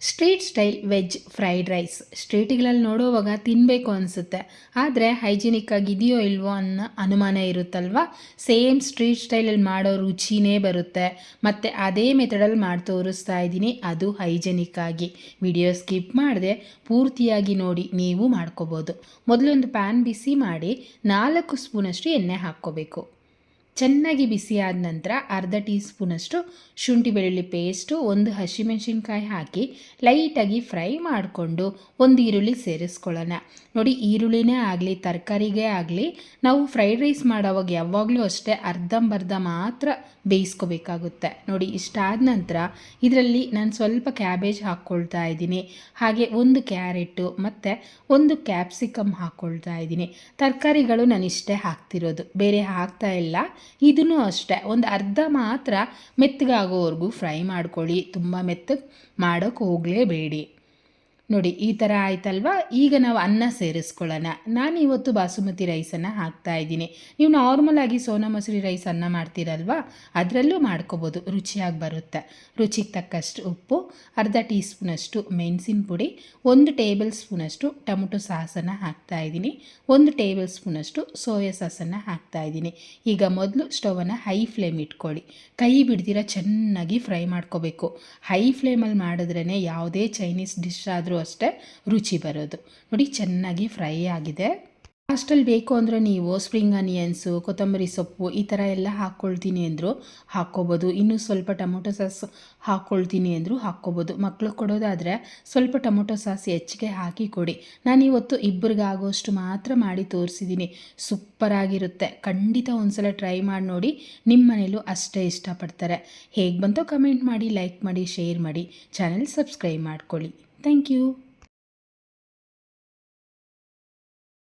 Street style veg, fried rice. ಸ್ಟ್ರೀಟ್ಗಳಲ್ಲಿ ನೋಡೋವಾಗ ತಿನ್ನಬೇಕು ಅನಿಸುತ್ತೆ. ಆದರೆ ಹೈಜಿನಿಕ್ ಆಗಿದೆಯೋ ಇಲ್ವೋ ಅನ್ನೋ ಅನುಮಾನ ಇರುತ್ತಲ್ವ? ಸೇಮ್ ಸ್ಟ್ರೀಟ್ ಸ್ಟೈಲಲ್ಲಿ ಮಾಡೋ ರುಚಿನೇ ಬರುತ್ತೆ. ಮತ್ತು ಅದೇ ಮೆಥಡಲ್ಲಿ ಮಾಡಿ ತೋರಿಸ್ತಾ ಇದ್ದೀನಿ, ಅದು ಹೈಜೆನಿಕ್ ಆಗಿ. ವಿಡಿಯೋ ಸ್ಕಿಪ್ ಮಾಡದೆ ಪೂರ್ತಿಯಾಗಿ ನೋಡಿ, ನೀವು ಮಾಡ್ಕೋಬೋದು. ಮೊದಲೊಂದು ಪ್ಯಾನ್ ಬಿಸಿ ಮಾಡಿ ನಾಲ್ಕು ಸ್ಪೂನಷ್ಟು ಎಣ್ಣೆ ಹಾಕ್ಕೋಬೇಕು. ಚೆನ್ನಾಗಿ ಬಿಸಿ ಆದ ನಂತರ ಅರ್ಧ ಟೀ ಸ್ಪೂನಷ್ಟು ಶುಂಠಿ ಬೆಳ್ಳುಳ್ಳಿ ಪೇಸ್ಟು, ಒಂದು ಹಸಿಮೆಣಸಿನ್ಕಾಯಿ ಹಾಕಿ ಲೈಟಾಗಿ ಫ್ರೈ ಮಾಡಿಕೊಂಡು ಒಂದು ಈರುಳ್ಳಿ ಸೇರಿಸ್ಕೊಳ್ಳೋಣ. ನೋಡಿ, ಈರುಳ್ಳಿನೇ ಆಗಲಿ, ತರಕಾರಿಗೆ ಆಗಲಿ, ನಾವು ಫ್ರೈಡ್ ರೈಸ್ ಮಾಡೋವಾಗ ಯಾವಾಗಲೂ ಅಷ್ಟೇ ಅರ್ಧಂಬರ್ಧ ಮಾತ್ರ ಬೇಯಿಸ್ಕೋಬೇಕಾಗುತ್ತೆ. ನೋಡಿ ಇಷ್ಟಾದ ನಂತರ ಇದರಲ್ಲಿ ನಾನು ಸ್ವಲ್ಪ ಕ್ಯಾಬೇಜ್ ಹಾಕ್ಕೊಳ್ತಾ ಇದ್ದೀನಿ. ಹಾಗೆ ಒಂದು ಕ್ಯಾರೆಟು ಮತ್ತು ಒಂದು ಕ್ಯಾಪ್ಸಿಕಮ್ ಹಾಕ್ಕೊಳ್ತಾ ಇದ್ದೀನಿ. ತರಕಾರಿಗಳು ನಾನು ಇಷ್ಟೇ ಹಾಕ್ತಿರೋದು. ಬೇರೆ ಹಾಕ್ತಾ ಇಲ್ಲ. ಇದನ್ನು ಅಷ್ಟೇ ಒಂದು ಅರ್ಧ ಮಾತ್ರ ಮೆತ್ತಗಾಗೋವರೆಗೂ ಫ್ರೈ ಮಾಡ್ಕೊಳ್ಳಿ. ತುಂಬ ಮೆತ್ತಗೆ ಮಾಡೋಕ್ಕೆ ಹೋಗಲೇಬೇಡಿ. ನೋಡಿ, ಈ ಥರ ಆಯ್ತಲ್ವಾ? ಈಗ ನಾವು ಅನ್ನ ಸೇರಿಸ್ಕೊಳ್ಳೋಣ. ನಾನು ಇವತ್ತು ಬಾಸುಮತಿ ರೈಸನ್ನು ಹಾಕ್ತಾ ಇದ್ದೀನಿ. ನೀವು ನಾರ್ಮಲ್ ಆಗಿ ಸೋನಾ ಮೊಸರಿ ರೈಸ್ ಅನ್ನ ಮಾಡ್ತೀರಲ್ವಾ? ಅದರಲ್ಲೂ ಮಾಡ್ಕೋಬೋದು. ರುಚಿಯಾಗಿ ಬರುತ್ತೆ. ರುಚಿಗೆ ತಕ್ಕಷ್ಟು ಉಪ್ಪು, ಅರ್ಧ ಟೀ ಸ್ಪೂನಷ್ಟು ಮೆಣಸಿನ ಪುಡಿ, ಒಂದು ಟೇಬಲ್ ಸ್ಪೂನಷ್ಟು ಟೊಮೊಟೊ ಸಾಸನ್ನು ಹಾಕ್ತಾ ಇದ್ದೀನಿ. ಒಂದು ಟೇಬಲ್ ಸ್ಪೂನಷ್ಟು ಸೋಯಾ ಸಾಸನ್ನು ಹಾಕ್ತಾ ಇದ್ದೀನಿ. ಈಗ ಮೊದಲು ಸ್ಟವನ್ನು ಹೈ ಫ್ಲೇಮ್ ಇಟ್ಕೊಳ್ಳಿ. ಕೈ ಬಿಡ್ದಿರ ಚೆನ್ನಾಗಿ ಫ್ರೈ ಮಾಡ್ಕೋಬೇಕು. ಹೈ ಫ್ಲೇಮಲ್ಲಿ ಮಾಡಿದ್ರೇ ಯಾವುದೇ ಚೈನೀಸ್ ಡಿಶ್ ಆದರೂ ಅಷ್ಟೇ ರುಚಿ ಬರೋದು. ನೋಡಿ ಚೆನ್ನಾಗಿ ಫ್ರೈ ಆಗಿದೆ. ಲಾಸ್ಟಲ್ಲಿ ಬೇಕು ಅಂದರೆ ನೀವು ಸ್ಪ್ರಿಂಗ್ ಆನಿಯನ್ಸು ಕೊತ್ತಂಬರಿ ಸೊಪ್ಪು ಈ ಥರ ಎಲ್ಲ ಹಾಕ್ಕೊಳ್ತೀನಿ ಅಂದರು ಹಾಕ್ಕೋಬೋದು. ಇನ್ನೂ ಸ್ವಲ್ಪ ಟೊಮೊಟೊ ಸಾಸ್ ಹಾಕ್ಕೊಳ್ತೀನಿ ಅಂದರು ಹಾಕ್ಕೋಬೋದು. ಮಕ್ಳಿಗೆ ಕೊಡೋದಾದರೆ ಸ್ವಲ್ಪ ಟೊಮೊಟೊ ಸಾಸ್ ಹೆಚ್ಚಿಗೆ ಹಾಕಿ ಕೊಡಿ. ನಾನು ಇವತ್ತು ಇಬ್ಬರಿಗಾಗೋಷ್ಟು ಮಾತ್ರ ಮಾಡಿ ತೋರಿಸಿದ್ದೀನಿ ಸೂಪರಾಗಿರುತ್ತೆ ಖಂಡಿತ ಒಂದ್ಸಲ ಟ್ರೈ ಮಾಡಿ ನೋಡಿ. ನಿಮ್ಮ ಮನೇಲೂ ಅಷ್ಟೇ ಇಷ್ಟಪಡ್ತಾರೆ. ಹೇಗೆ ಬಂತೋ ಕಮೆಂಟ್ ಮಾಡಿ ಲೈಕ್ ಮಾಡಿ ಶೇರ್ ಮಾಡಿ. ಚಾನೆಲ್ ಸಬ್ಸ್ಕ್ರೈಬ್ ಮಾಡ್ಕೊಳ್ಳಿ. Thank you.